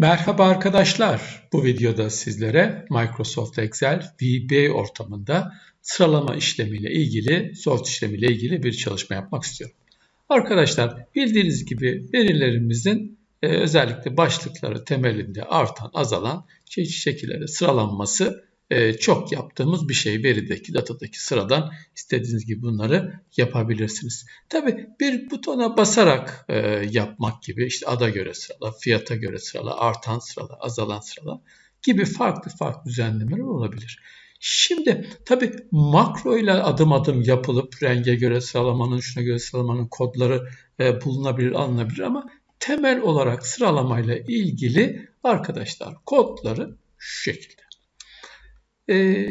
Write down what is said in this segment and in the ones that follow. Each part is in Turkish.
Merhaba arkadaşlar. Bu videoda sizlere Microsoft Excel VB ortamında sıralama işlemiyle ilgili, sort işlemiyle ilgili bir çalışma yapmak istiyorum. Arkadaşlar bildiğiniz gibi verilerimizin e, özellikle başlıkları temelinde artan, azalan çeşitli şekillerde sıralanması e, çok yaptığımız bir şey. Verideki, datadaki sıradan istediğiniz gibi bunları yapabilirsiniz. Tabi bir butona basarak e, yapmak gibi işte ada göre sırala, fiyata göre sırala, artan sırala, azalan sırala gibi farklı farklı düzenlemeler olabilir. Şimdi tabi makro ile adım adım yapılıp renge göre sıralamanın, şuna göre sıralamanın kodları e, bulunabilir, alınabilir ama temel olarak sıralamayla ilgili arkadaşlar kodları şu şekilde. Ee,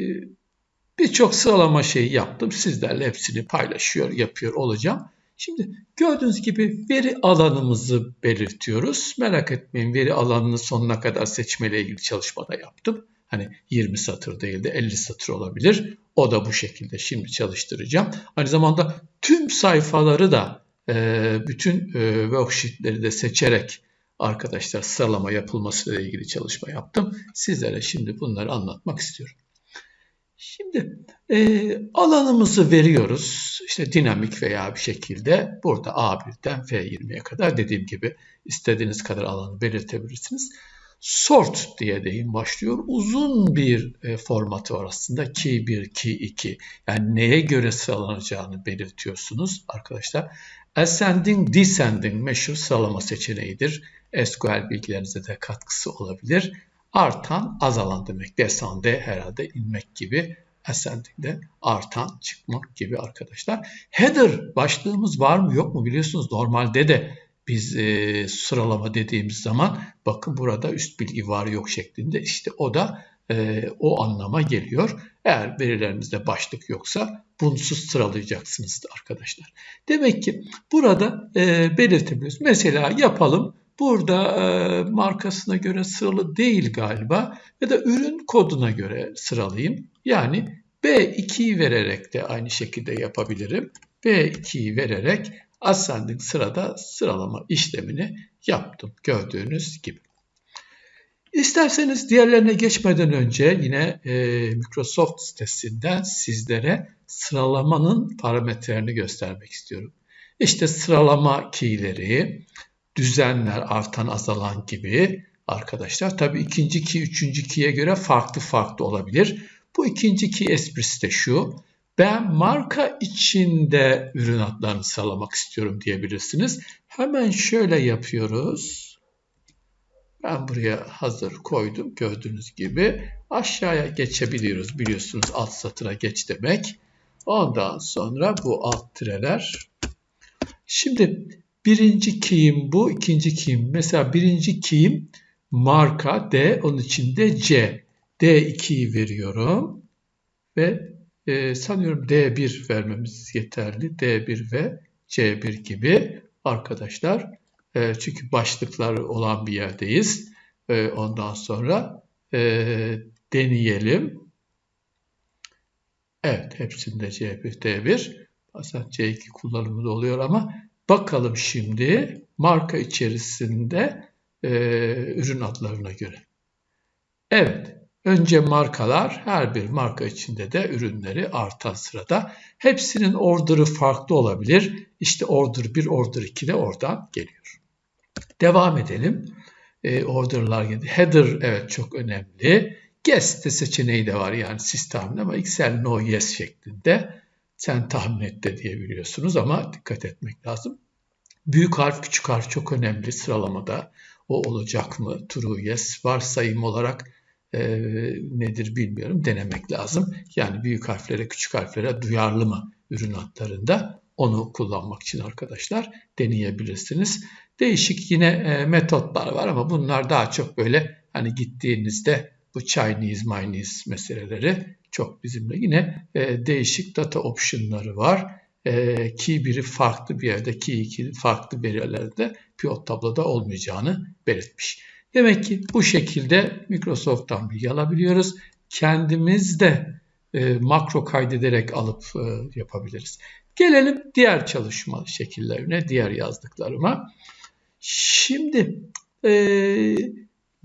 birçok sıralama şeyi yaptım. Sizlerle hepsini paylaşıyor, yapıyor olacağım. Şimdi gördüğünüz gibi veri alanımızı belirtiyoruz. Merak etmeyin veri alanını sonuna kadar seçmeyle ilgili çalışmada yaptım. Hani 20 satır değil de 50 satır olabilir. O da bu şekilde şimdi çalıştıracağım. Aynı zamanda tüm sayfaları da e, bütün e, worksheetleri de seçerek arkadaşlar sıralama yapılması ile ilgili çalışma yaptım. Sizlere şimdi bunları anlatmak istiyorum. Şimdi e, alanımızı veriyoruz. İşte dinamik veya bir şekilde burada A1'den F20'ye kadar dediğim gibi istediğiniz kadar alanı belirtebilirsiniz. Sort diye deyim başlıyor. Uzun bir e, formatı var aslında. Key 1, Key 2. Yani neye göre sıralanacağını belirtiyorsunuz arkadaşlar. Ascending, descending meşhur sıralama seçeneğidir. SQL bilgilerinize de katkısı olabilir artan azalan demek. Descende herhalde inmek gibi. Ascending'de artan çıkmak gibi arkadaşlar. Header başlığımız var mı yok mu biliyorsunuz normalde de biz e, sıralama dediğimiz zaman bakın burada üst bilgi var yok şeklinde işte o da e, o anlama geliyor. Eğer verilerinizde başlık yoksa bunsuz sıralayacaksınız arkadaşlar. Demek ki burada e, belirtebiliyoruz. Mesela yapalım Burada e, markasına göre sıralı değil galiba ya da ürün koduna göre sıralayayım. Yani B2'yi vererek de aynı şekilde yapabilirim. B2'yi vererek ascending sırada sıralama işlemini yaptım gördüğünüz gibi. İsterseniz diğerlerine geçmeden önce yine e, Microsoft sitesinden sizlere sıralamanın parametrelerini göstermek istiyorum. İşte sıralama keyleri, düzenler artan azalan gibi arkadaşlar. Tabi ikinci key üçüncü key'e göre farklı farklı olabilir. Bu ikinci key esprisi de şu. Ben marka içinde ürün adlarını sağlamak istiyorum diyebilirsiniz. Hemen şöyle yapıyoruz. Ben buraya hazır koydum gördüğünüz gibi. Aşağıya geçebiliyoruz biliyorsunuz alt satıra geç demek. Ondan sonra bu alt tireler. Şimdi Birinci key'im bu, ikinci key'im. Mesela birinci key'im marka D, onun içinde C. D2'yi veriyorum ve e, sanıyorum D1 vermemiz yeterli. D1 ve C1 gibi arkadaşlar. E, çünkü başlıklar olan bir yerdeyiz. E, ondan sonra e, deneyelim. Evet, hepsinde C1, D1. Bazen C2 kullanımı da oluyor ama Bakalım şimdi marka içerisinde e, ürün adlarına göre. Evet, önce markalar her bir marka içinde de ürünleri artan sırada. Hepsinin order'ı farklı olabilir. İşte order 1, order 2 de oradan geliyor. Devam edelim. E, order'lar geldi. Header evet çok önemli. Guess de seçeneği de var yani sistemde ama Excel no yes şeklinde sen tahmin et de diyebiliyorsunuz ama dikkat etmek lazım. Büyük harf, küçük harf çok önemli sıralamada. O olacak mı? True, yes. Varsayım olarak e, nedir bilmiyorum. Denemek lazım. Yani büyük harflere, küçük harflere duyarlı mı ürün adlarında? Onu kullanmak için arkadaşlar deneyebilirsiniz. Değişik yine e, metotlar var ama bunlar daha çok böyle hani gittiğinizde bu Chinese, Chinese meseleleri çok bizimle yine e, değişik data option'ları var. E, key biri farklı bir yerde, key 2 farklı bir yerlerde pivot tabloda olmayacağını belirtmiş. Demek ki bu şekilde Microsoft'tan bilgi alabiliyoruz. Kendimiz de e, makro kaydederek alıp e, yapabiliriz. Gelelim diğer çalışma şekillerine, diğer yazdıklarıma. Şimdi e,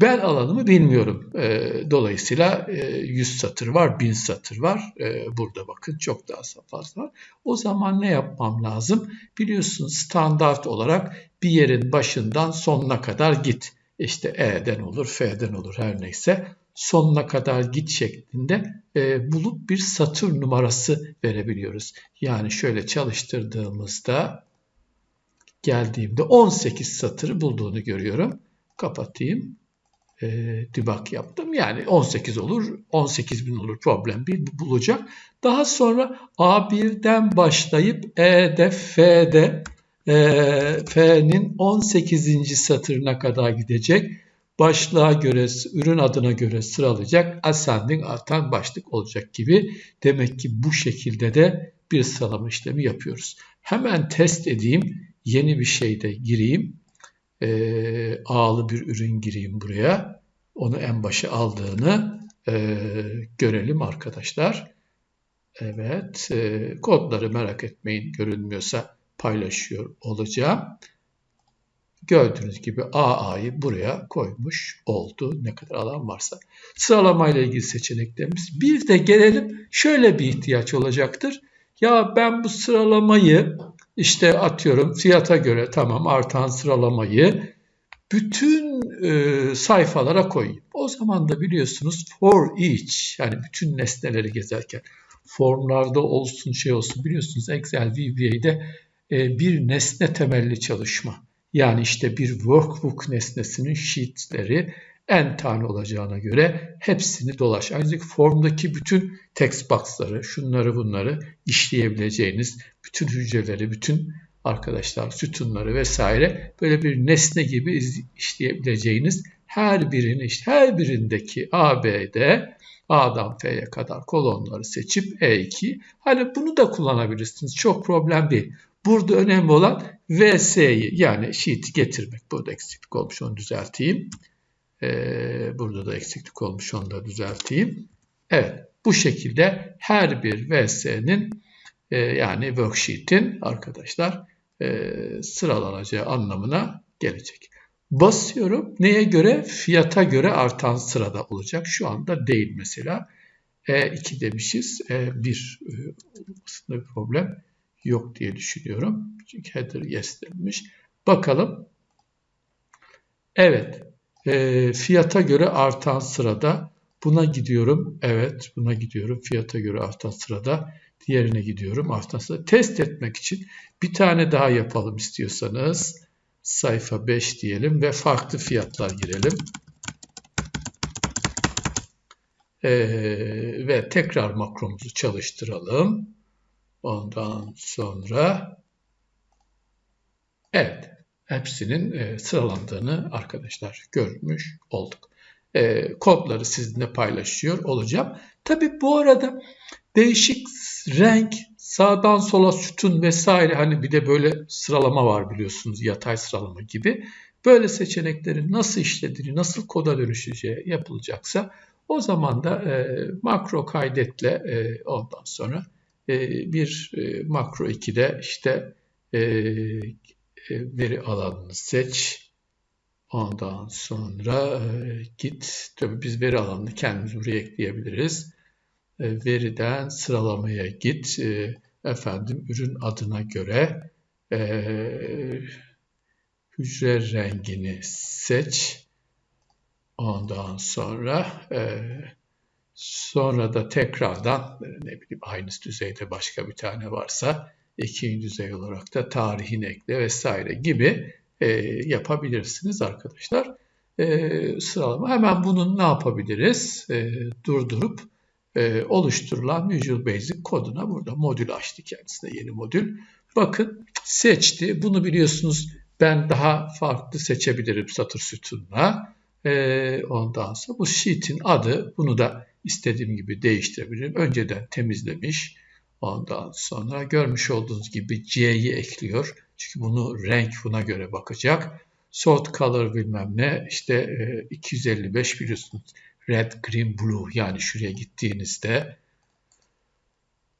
Ben alanımı bilmiyorum. E, dolayısıyla e, 100 satır var, 1000 satır var. E, burada bakın çok daha fazla var. O zaman ne yapmam lazım? Biliyorsunuz standart olarak bir yerin başından sonuna kadar git. İşte E'den olur, F'den olur her neyse. Sonuna kadar git şeklinde e, bulup bir satır numarası verebiliyoruz. Yani şöyle çalıştırdığımızda geldiğimde 18 satırı bulduğunu görüyorum. Kapatayım e, debug yaptım. Yani 18 olur, 18 bin olur problem bir bulacak. Daha sonra A1'den başlayıp E'de, F'de, e, F'nin 18. satırına kadar gidecek. Başlığa göre, ürün adına göre sıralayacak. Ascending artan başlık olacak gibi. Demek ki bu şekilde de bir sıralama işlemi yapıyoruz. Hemen test edeyim. Yeni bir şey de gireyim e, A'lı bir ürün gireyim buraya. Onu en başa aldığını e, görelim arkadaşlar. Evet, e, kodları merak etmeyin görünmüyorsa paylaşıyor olacağım. Gördüğünüz gibi AA'yı buraya koymuş oldu ne kadar alan varsa. Sıralamayla ilgili seçeneklerimiz. Bir de gelelim şöyle bir ihtiyaç olacaktır. Ya ben bu sıralamayı işte atıyorum fiyata göre tamam artan sıralamayı bütün e, sayfalara koyayım. O zaman da biliyorsunuz for each yani bütün nesneleri gezerken formlarda olsun şey olsun biliyorsunuz Excel VBA'de e, bir nesne temelli çalışma. Yani işte bir workbook nesnesinin sheetleri n tane olacağına göre hepsini dolaş. Ayrıca formdaki bütün text box'ları, şunları bunları işleyebileceğiniz bütün hücreleri, bütün arkadaşlar sütunları vesaire böyle bir nesne gibi işleyebileceğiniz her birini işte her birindeki A, B'de A'dan F'ye kadar kolonları seçip E2 hani bunu da kullanabilirsiniz. Çok problem değil. Burada önemli olan VS'yi yani sheet'i getirmek. Burada eksiklik olmuş onu düzelteyim. Ee, burada da eksiklik olmuş onu da düzelteyim. Evet bu şekilde her bir VS'nin e, yani worksheet'in arkadaşlar e, sıralanacağı anlamına gelecek. Basıyorum. Neye göre? Fiyata göre artan sırada olacak. Şu anda değil mesela. E2 demişiz. E1 e, aslında bir problem yok diye düşünüyorum. Çünkü header yes demiş. Bakalım. Evet. E, fiyata göre artan sırada buna gidiyorum. Evet buna gidiyorum. Fiyata göre artan sırada diğerine gidiyorum. Sırada. Test etmek için bir tane daha yapalım istiyorsanız. Sayfa 5 diyelim ve farklı fiyatlar girelim. Ee, ve tekrar makromuzu çalıştıralım. Ondan sonra evet hepsinin e, sıralandığını arkadaşlar görmüş olduk. E, kodları sizinle paylaşıyor olacağım. Tabi bu arada değişik renk, sağdan sola sütun vesaire hani bir de böyle sıralama var biliyorsunuz yatay sıralama gibi. Böyle seçeneklerin nasıl işlediğini, nasıl koda dönüşeceği yapılacaksa o zaman da e, makro kaydetle e, ondan sonra e, bir e, makro 2'de işte e, e, veri alanını seç. Ondan sonra e, git. Tabii biz veri alanını kendimiz buraya ekleyebiliriz. E, veriden sıralamaya git. Efendim ürün adına göre hücre rengini seç. Ondan sonra sonra da tekrardan ne bileyim aynı düzeyde başka bir tane varsa ikinci düzey olarak da tarihini ekle vesaire gibi e, yapabilirsiniz arkadaşlar. E, sıralama hemen bunun ne yapabiliriz? E, durdurup e, oluşturulan Visual Basic koduna burada modül açtı kendisine yeni modül. Bakın seçti. Bunu biliyorsunuz ben daha farklı seçebilirim satır sütununa. E, ondan sonra bu sheet'in adı bunu da istediğim gibi değiştirebilirim. Önceden temizlemiş. Ondan sonra görmüş olduğunuz gibi C'yi ekliyor. Çünkü bunu renk buna göre bakacak. Sort color bilmem ne işte 255 e, biliyorsunuz red, green, blue yani şuraya gittiğinizde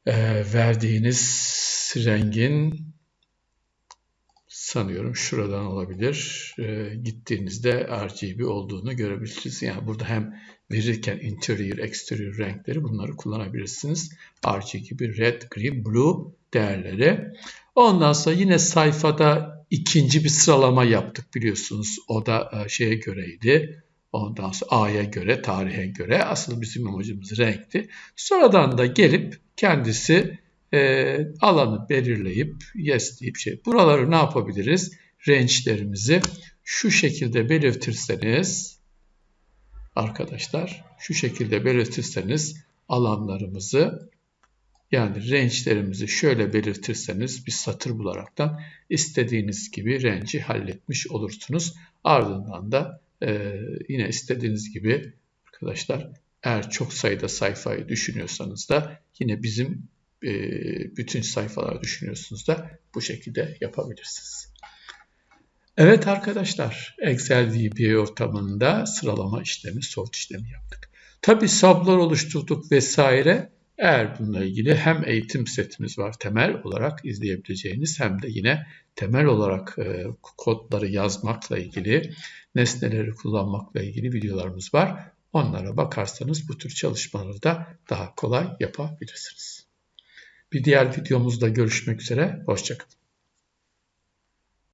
e, verdiğiniz rengin sanıyorum şuradan olabilir. E, gittiğinizde RGB olduğunu görebilirsiniz. Yani burada hem verirken interior, exterior renkleri bunları kullanabilirsiniz. RGB, red, green, blue değerleri. Ondan sonra yine sayfada ikinci bir sıralama yaptık biliyorsunuz. O da e, şeye göreydi. Ondan sonra A'ya göre, tarihe göre. Asıl bizim amacımız renkti. Sonradan da gelip kendisi e, alanı belirleyip yes deyip şey. Buraları ne yapabiliriz? Range'lerimizi şu şekilde belirtirseniz arkadaşlar şu şekilde belirtirseniz alanlarımızı yani range'lerimizi şöyle belirtirseniz bir satır bularaktan istediğiniz gibi range'i halletmiş olursunuz. Ardından da e, yine istediğiniz gibi arkadaşlar eğer çok sayıda sayfayı düşünüyorsanız da yine bizim e, bütün sayfaları düşünüyorsunuz da bu şekilde yapabilirsiniz. Evet arkadaşlar Excel VBA ortamında sıralama işlemi, sort işlemi yaptık. Tabi sablar oluşturduk vesaire. Eğer bununla ilgili hem eğitim setimiz var temel olarak izleyebileceğiniz hem de yine temel olarak e, kodları yazmakla ilgili, nesneleri kullanmakla ilgili videolarımız var. Onlara bakarsanız bu tür çalışmaları da daha kolay yapabilirsiniz. Bir diğer videomuzda görüşmek üzere. Hoşçakalın.